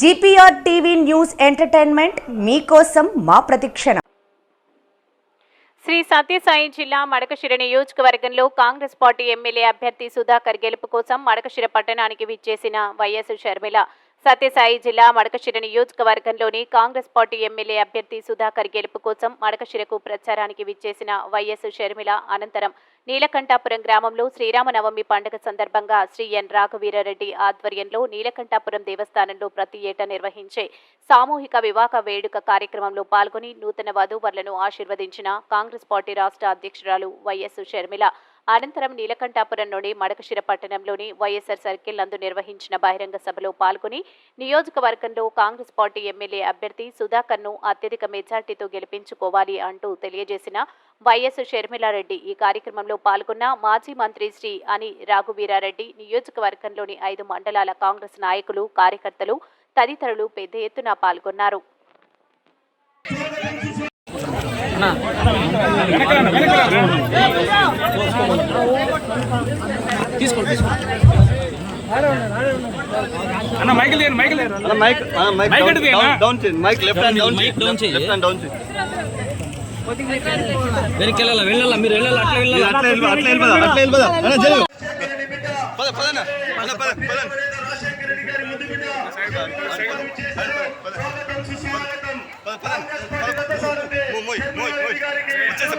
GPR TV news entertainment మీకోసం మా ప్రతిక్షణ. శ్రీ సత్యసాయి జిల్లా మడకశిర నియోజకవర్గంలో కాంగ్రెస్ పార్టీ ఎమ్మెల్యే అభ్యర్థి సుధాకర్ గెలుపు కోసం మడకశిర పట్టణానికి విచ్చేసిన వైఎస్ షర్మిల. సత్యసాయి జిల్లా మడకశిర నియోజకవర్గంలోని కాంగ్రెస్ పార్టీ ఎమ్మెల్యే అభ్యర్థి సుధాకర్ గెలుపు కోసం మడకశిరకు ప్రచారానికి విచ్చేసిన వైఎస్ షర్మిల అనంతరం నీలకంఠాపురం గ్రామంలో శ్రీరామనవమి పండుగ సందర్భంగా శ్రీ ఎన్ రాఘవీరారెడ్డి ఆధ్వర్యంలో నీలకంఠాపురం దేవస్థానంలో ప్రతి ఏటా నిర్వహించే సామూహిక వివాహ వేడుక కార్యక్రమంలో పాల్గొని నూతన వధూవరులను ఆశీర్వదించిన కాంగ్రెస్ పార్టీ రాష్ట్ర అధ్యక్షురాలు వైఎస్ షర్మిల అనంతరం నీలకంఠాపురంలోని మడకశిర పట్టణంలోని వైఎస్ఆర్ సర్కిల్ నందు నిర్వహించిన బహిరంగ సభలో పాల్గొని నియోజకవర్గంలో కాంగ్రెస్ పార్టీ ఎమ్మెల్యే అభ్యర్థి సుధాకర్ను అత్యధిక మెజార్టీతో గెలిపించుకోవాలి అంటూ తెలియజేసిన వైఎస్ షర్మిలారెడ్డి ఈ కార్యక్రమంలో పాల్గొన్న మాజీ మంత్రి శ్రీ అని రాఘువీరారెడ్డి నియోజకవర్గంలోని ఐదు మండలాల కాంగ్రెస్ నాయకులు కార్యకర్తలు తదితరులు పెద్ద ఎత్తున పాల్గొన్నారు. అన్న మైకిల్ తీయండి మైకిల్ అన్న అన్న మైక్ మైక్ డౌన్ డౌన్ చేయండి mike left hand down mike down left hand down వెనక్కి వెళ్ళాలా మీరు వెళ్ళాలా అట్లా మీరు అట్లా అట్లా అట్లా అన్న జరుగు పద అన్న పద పద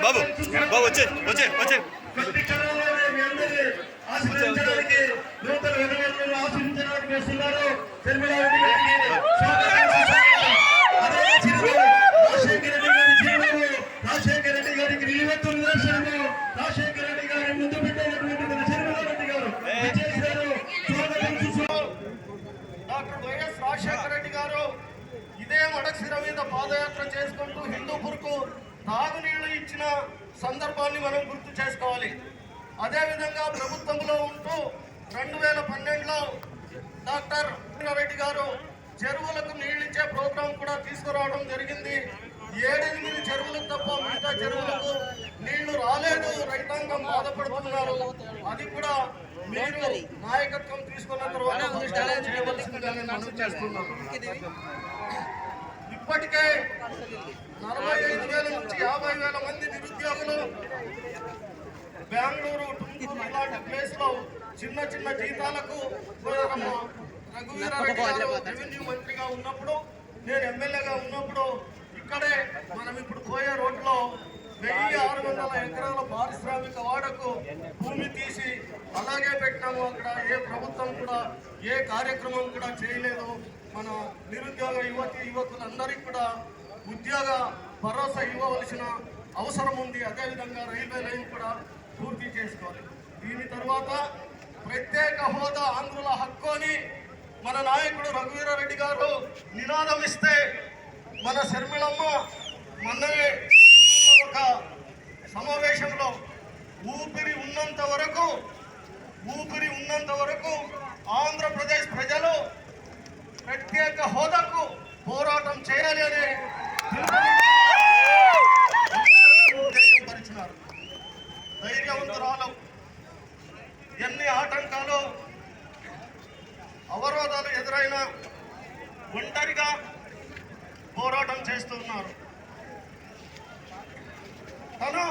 బాబు బాబు వచ్చే వచ్చే వచ్చే ఆశీర్వదించడానికి నూతన విధులను ఆశీర్వదించడానికి వస్తున్నారు శర్మిలారెడ్డి గారికి స్వాగతం సుస్వాగతం. అదే చిరునవ్వు. రాజశేఖర రెడ్డి గారి చిరునవ్వు. రాజశేఖర రెడ్డి గారికి నిలువెత్తు నిదర్శనము రాజశేఖర రెడ్డి గారి ముందు పెట్టినటువంటి మన శర్మిలారెడ్డి గారు విచ్చేశారు. స్వాగతం సుస్వాగతం. డాక్టర్ వైఎస్ రాజశేఖర రెడ్డి గారు ఇదే మడక్షిర మీద పాదయాత్ర చేసుకుంటూ హిందూపూర్కు తాగునీళ్ళు ఇచ్చిన సందర్భాన్ని మనం గుర్తు చేసుకోవాలి. అదేవిధంగా ప్రభుత్వంలో ఉంటూ రెండు వేల పన్నెండులో డాక్టర్ రెడ్డి గారు చెరువులకు నీళ్ళిచ్చే ప్రోగ్రాం కూడా తీసుకురావడం జరిగింది. ఏడెనిమిది చెరువులకు తప్ప మిగతా చెరువులకు నీళ్ళు రాలేదు. రైతాంగం బాధపడుతున్నారు. అది కూడా మీరు నాయకత్వం తీసుకున్న తర్వాత పరిష్కారం చేయవలసిందిగా నేను మనవి చేస్తున్నాను. ఇప్పటికే నలభై ఐదు వేల నుంచి యాభై వేల మంది నిరుద్యోగులు బెంగళూరు టుంగూరు ఇలాంటి ప్లేస్లో చిన్న చిన్న జీతాలకు రఘువీరారెడ్డి గారు రెవెన్యూ మంత్రిగా ఉన్నప్పుడు నేను ఎమ్మెల్యేగా ఉన్నప్పుడు ఇక్కడే మనం ఇప్పుడు పోయే రోడ్లో వెయ్యి ఆరు వందల ఎకరాల పారిశ్రామిక వాడకు అలాగే పెట్టినాము అక్కడ ఏ ప్రభుత్వం కూడా ఏ కార్యక్రమం కూడా చేయలేదు. మన నిరుద్యోగ యువతి యువకులందరికీ కూడా ఉద్యోగ భరోసా ఇవ్వవలసిన అవసరం ఉంది. అదేవిధంగా రైల్వే లైన్ కూడా పూర్తి చేసుకోవాలి. దీని తర్వాత ప్రత్యేక హోదా ఆంధ్రుల హక్కు అని మన నాయకుడు రఘువీరారెడ్డి గారు నినాదం ఇస్తే మన శర్మిళమ్మ మొన్ననే ఒక సమావేశంలో ఊపిరి ఉన్నంత వరకు ఊపిరి ఉన్నంత వరకు ఆంధ్రప్రదేశ్ ప్రజలు ప్రత్యేక హోదాకు పోరాటం చేయాలి అనే తెలియపరిచినారు ధైర్యవంతురాలు. ఎన్ని ఆటంకాలు అవరోధాలు ఎదురైనా ఒంటరిగా పోరాటం చేస్తున్నారు. తను